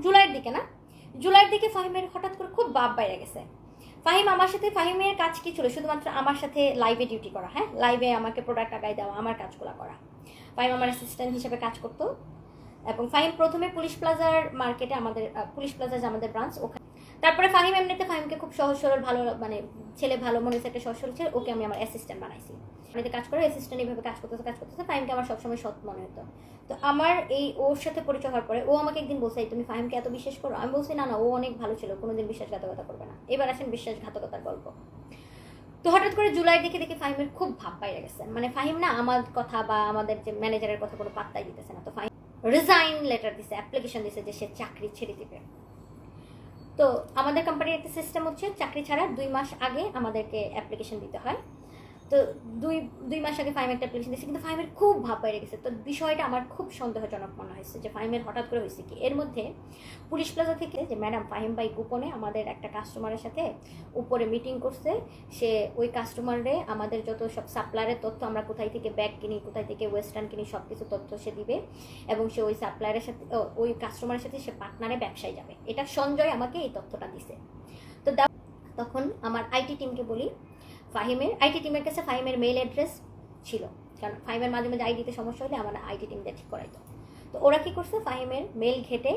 জুলাইয়ের দিকে না? জুলাইয়ের দিকে ফাহিমের হঠাৎ করে খুব বাপ বাইরে গেছে। ফাহিম আমার সাথে, ফাহিমের কাজ কি ছিল শুধুমাত্র আমার সাথে লাইভে ডিউটি করা হ্যাঁ? লাইভে আমাকে প্রোডাক্ট আগায় দেওয়া, আমার কাজগুলো করা। ফাহিম আমার অ্যাসিস্ট্যান্ট হিসেবে কাজ করতো। এবং ফাহিম প্রথমে পুলিশ প্লাজার মার্কেটে আমাদের পুলিশ প্লাজা যে আমাদের ব্রাঞ্চ ওখানে তারপরে ফাহিম এমনিতে ফাহিমকে খুব সহজ, সরল, ভালো মানে ছেলে ভালো মনে হচ্ছে একটা সহজ, সরল ছেলে, ওকে আমি আমার অ্যাসিস্ট্যান্ট বানাইছি। আমি কাজ করে অ্যাসিস্ট্যান্ট এইভাবে কাজ করতেছে কাজ করতেছে, ফাহিমকে আমার সবসময় সৎ মনে হতো। তো আমার এই ওর সাথে পরিচয় হওয়ার পরে ও আমাকে একদিন বলছে তুমি ফাহিমকে এত বিশ্বাস করো? আমি বলছি, না না, ও অনেক ভালো ছিল, কোনোদিন বিশ্বাসঘাতকতা করবে না। এবার আসেন বিশ্বাসঘাতকতার গল্প। তো হঠাৎ করে জুলাই দেখে দেখে ফাহিমের খুব ভাব বাইরে গেছে। মানে ফাহিম না, আমার কথা বা আমাদের যে ম্যানেজারের কথা কোনো পাত্তাই দিতেছে না। তো ফাহিম রিজাইন লেটার দিছে অ্যাপ্লিকেশন দিছে যে সে চাকরি ছেড়ে দিবে। তো আমাদের কোম্পানির একটা সিস্টেম হচ্ছে, চাকরি ছাড়ার দুই মাস আগে আমাদেরকে অ্যাপ্লিকেশন দিতে হয়। তো দুই দুই মাস আগে ফাইম একটা অ্যাপ্লিকেশন দিয়েছে, কিন্তু ফাইমের খুব ভাব বাইরে গেছে। তো বিষয়টা আমার খুব সন্দেহজনক মনে হয়েছে যে ফাইমের হঠাৎ করে হয়েছে কি? এর মধ্যে পুলিশ প্লাজা থেকে যে ম্যাডাম ফাহিম ভাই গোপনে আমাদের একটা কাস্টমারের সাথে উপরে মিটিং করছে। সে ওই কাস্টমারে আমাদের যত সব সাপ্লায়ারের তথ্য আমরা কোথায় থেকে ব্যাগ কিনি, কোথায় থেকে ওয়েস্টার্ন কিনি সব কিছু তথ্য সে দিবে। এবং সে ওই সাপ্লায়ারের সাথে ওই কাস্টমারের সাথে সে পার্টনারে ব্যবসায় যাবে। এটা সঞ্জয় আমাকে এই তথ্যটা দিছে। তো তখন আমার আইটি টিমকে বলি ফাহিমের আইটি টিমের কাছে ফাহিমের মেইল অ্যাড্রেস ছিল। কারণ ফাহিমের মাঝে মাঝে আইডিতে সমস্যা হলে আমার আইটি টিম দিয়ে ঠিক করাইতো। তো ওরা কী করছে? ফাহিমের মেল ঘেটে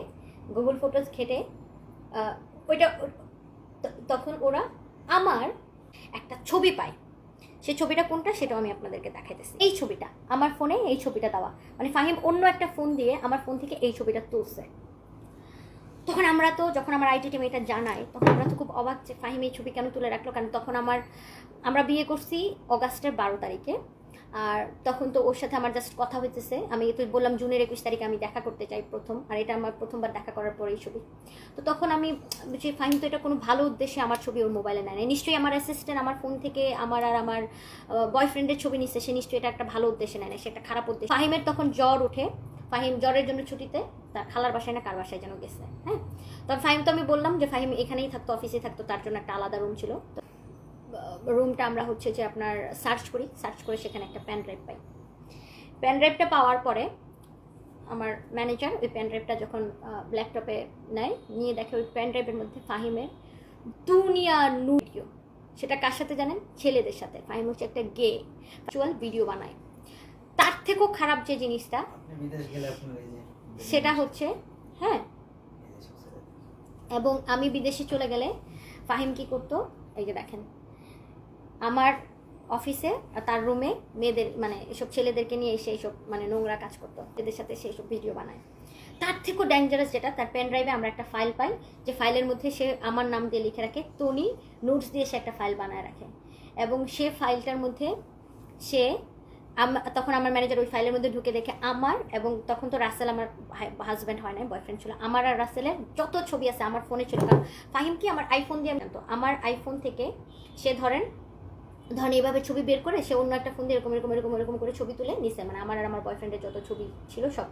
গুগল ফটোজ ঘেটে ওইটা তখন ওরা আমার একটা ছবি পায়। সেই ছবিটা কোনটা সেটাও আমি আপনাদেরকে দেখাইতেছি। এই ছবিটা, আমার ফোনে এই ছবিটা দেওয়া। মানে ফাহিম অন্য একটা ফোন দিয়ে আমার ফোন থেকে এই ছবিটা তুলছে। তখন আমরা তো, যখন আমার আইটি টিম এটা জানায়, তখন আমরা তো খুব অবাক যে ফাহিম এই ছবি কেন তুলে রাখল? কারণ তখন আমার, আমরা বিয়ে করছি অগাস্টের বারো তারিখে। আর তখন তো ওর সাথে আমার জাস্ট কথা হইতেছে। আমি তো বললাম জুনের একুশ তারিখে আমি দেখা করতে চাই প্রথম, আর এটা আমার প্রথমবার দেখা করার পরেই ছবি। তো তখন আমি যে ফাহিম তো এটা কোনো ভালো উদ্দেশ্যে আমার ছবি ওর মোবাইলে নেয় নাই। নিশ্চয়ই আমার অ্যাসিস্ট্যান্ট আমার ফোন থেকে আমার আর আমার বয়ফ্রেন্ডের ছবি নিচ্ছে সে নিশ্চয়ই এটা একটা ভালো উদ্দেশ্যে নেয় না সে একটা খারাপ উদ্দেশ্য। ফাহিমের তখন জ্বর ওঠে ফাহিম জ্বরের জন্য ছুটিতে, তার খালার বাসায় না কার বাসায় যেন গেছে হ্যাঁ? তখন ফাহিম তো আমি বললাম যে ফাহিম এখানেই থাকতো অফিসে থাকতো, তার জন্য একটা আলাদা রুম ছিল। তো রুমটা আমরা হচ্ছে যে আপনার সার্চ করি সার্চ করে সেখানে একটা প্যান ড্রাইভ পাই। প্যান ড্রাইভটা পাওয়ার পরে আমার ম্যানেজার ওই প্যান ড্রাইভটা যখন ল্যাপটপে নেয়, নিয়ে দেখে ওই প্যান ড্রাইভের মধ্যে ফাহিমের দুনিয়া ভিডিও সেটা কার সাথে জানেন? ছেলেদের সাথে। ফাহিম হচ্ছে একটা গে ভিডিও বানায়। থেকেও খারাপ যে জিনিসটা সেটা হচ্ছে হ্যাঁ। এবং আমি বিদেশে চলে গেলে ফাহিম কি করতো? এই যে দেখেন আমার অফিসে তার রুমে মেয়েদের মানে এসব ছেলেদেরকে নিয়ে এসে এইসব মানে নোংরা কাজ করতো এদের সাথে সেই সব ভিডিও বানায়। তার থেকেও ডেঞ্জারাস যেটা তার পেন ড্রাইভে আমরা একটা ফাইল পাই যে ফাইলের মধ্যে সে আমার নাম দিয়ে লিখে রাখে টনি নোটস দিয়ে সে একটা ফাইল বানায় রাখে। এবং সে ফাইলটার মধ্যে সে তখন আমার ম্যানেজার ওই ফাইলের মধ্যে ঢুকে দেখে আমার এবং তখন তো রাসেল আমার হাজব্যান্ড হয় না বয়ফ্রেন্ড ছিল। আমার আর রাসেলের যত ছবি আছে আমার ফোনে ছিল। কারণ ফাহিম কি আমার আইফোন দিয়ে জানতো? আমার আইফোন থেকে সে ধরেন ধরেন এইভাবে ছবি বের করে সে অন্য একটা ফোন দিয়ে এরকম এরকম এরকম এরকম করে ছবি তুলে নিছে। মানে আমার আর আমার বয়ফ্রেন্ডের যত ছবি ছিল সব।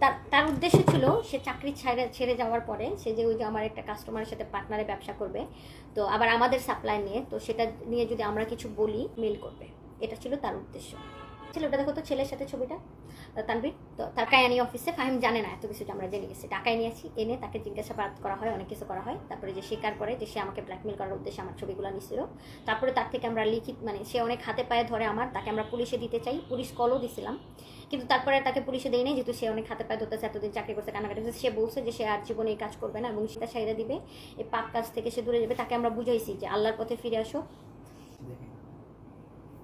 তার তার উদ্দেশ্য ছিল সে চাকরি ছেড়ে ছেড়ে যাওয়ার পরে সে যে ওই যে আমার একটা কাস্টমারের সাথে পার্টনারে ব্যবসা করবে, তো আবার আমাদের সাপ্লাই নিয়ে, তো সেটা নিয়ে যদি আমরা কিছু বলি মেল করবে। এটা ছিল তার উদ্দেশ্য। ছিল ওটা দেখো তো ছেলের সাথে ছবিটা আহ, তানভীর। তো টাকায় আনি অফিসে ফাহিম জানে না এত কিছু আমরা জেনে গেছি। টাকায় নিয়েছি এনে তাকে জিজ্ঞাসাবাদ করা হয় অনেক কিছু করা হয়। তারপরে যে স্বীকার করে যে সে আমাকে ব্ল্যাকমেল করার উদ্দেশ্যে আমার ছবিগুলো নিছিল। তারপরে তার থেকে আমরা লিখিত মানে সে অনেক হাতে পায়ে ধরে আমার তাকে আমরা পুলিশে দিতে চাই পুলিশ কলও দিছিলাম। কিন্তু তারপরে তাকে পুলিশে দেয় যেহেতু সে অনেক হাতে পায়ে ধরতেছে এতদিন চাকরি করছে কানাকাটি করছে সে বলছে যে সে আর জীবনে এই কাজ করবে না এবং সেটা সাইডে দিবে। এই পাপ কাজ থেকে সে দূরে যাবে। তাকে আমরা বুঝাইছি যে আল্লাহর পথে ফিরে আসো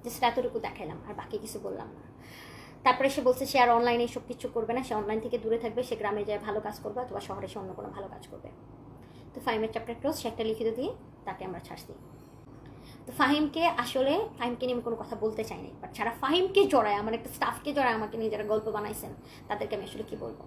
জাস্ট এতটুকু দেখাইলাম, আর বাকি কিছু বললাম না। তারপরে সে বলছে, সে আর অনলাইনে সব কিছু করবে না, সে অনলাইন থেকে দূরে থাকবে, সে গ্রামে যায় ভালো কাজ করবে, অথবা শহরে সে অন্য কোনো ভালো কাজ করবে। তো ফাহিমের চ্যাপ্টার ক্লোজ সে একটা লিখিত দিয়ে তাকে আমরা ছাড়ছি। তো ফাহিমকে আসলে, ফাহিমকে নিয়ে আমি কোনো কথা বলতে চাই বাট যারা ফাহিমকে জড়ায়, আমার একটা স্টাফকে জড়ায়, আমাকে নিয়ে যারা গল্প বানাইছেন, তাদেরকে আমি আসলে কী বলব?